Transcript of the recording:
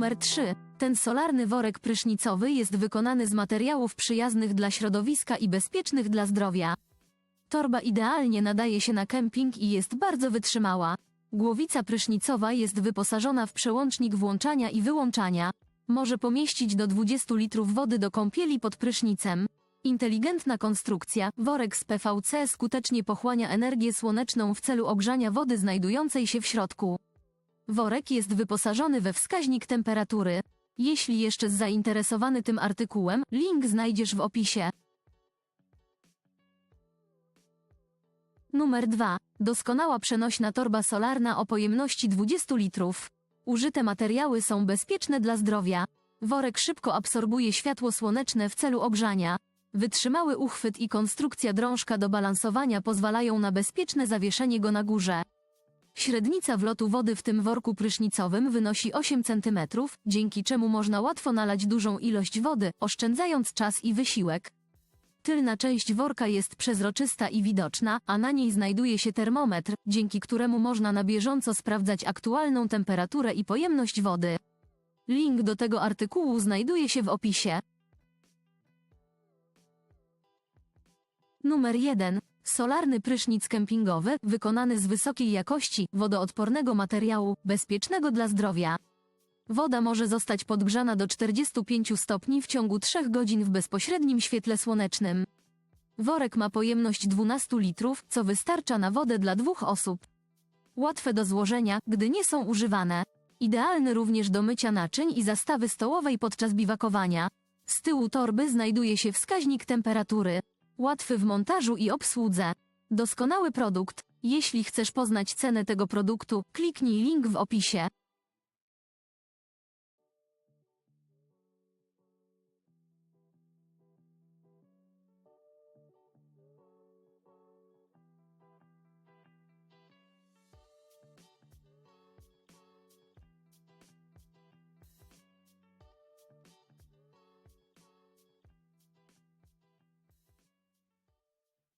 Numer 3. Ten solarny worek prysznicowy jest wykonany z materiałów przyjaznych dla środowiska i bezpiecznych dla zdrowia. Torba idealnie nadaje się na kemping i jest bardzo wytrzymała. Głowica prysznicowa jest wyposażona w przełącznik włączania i wyłączania. Może pomieścić do 20 litrów wody do kąpieli pod prysznicem. Inteligentna konstrukcja, worek z PVC skutecznie pochłania energię słoneczną w celu ogrzania wody znajdującej się w środku. Worek jest wyposażony we wskaźnik temperatury. Jeśli jeszcze zainteresowany tym artykułem, link znajdziesz w opisie. Numer 2. Doskonała przenośna torba solarna o pojemności 20 litrów. Użyte materiały są bezpieczne dla zdrowia. Worek szybko absorbuje światło słoneczne w celu ogrzania. Wytrzymały uchwyt i konstrukcja drążka do balansowania pozwalają na bezpieczne zawieszenie go na górze. Średnica wlotu wody w tym worku prysznicowym wynosi 8 cm, dzięki czemu można łatwo nalać dużą ilość wody, oszczędzając czas i wysiłek. Tylna część worka jest przezroczysta i widoczna, a na niej znajduje się termometr, dzięki któremu można na bieżąco sprawdzać aktualną temperaturę i pojemność wody. Link do tego artykułu znajduje się w opisie. Numer 1. Solarny prysznic kempingowy, wykonany z wysokiej jakości, wodoodpornego materiału, bezpiecznego dla zdrowia. Woda może zostać podgrzana do 45 stopni w ciągu 3 godzin w bezpośrednim świetle słonecznym. Worek ma pojemność 12 litrów, co wystarcza na wodę dla dwóch osób. Łatwe do złożenia, gdy nie są używane. Idealny również do mycia naczyń i zastawy stołowej podczas biwakowania. Z tyłu torby znajduje się wskaźnik temperatury. Łatwy w montażu i obsłudze. Doskonały produkt. Jeśli chcesz poznać cenę tego produktu, kliknij link w opisie.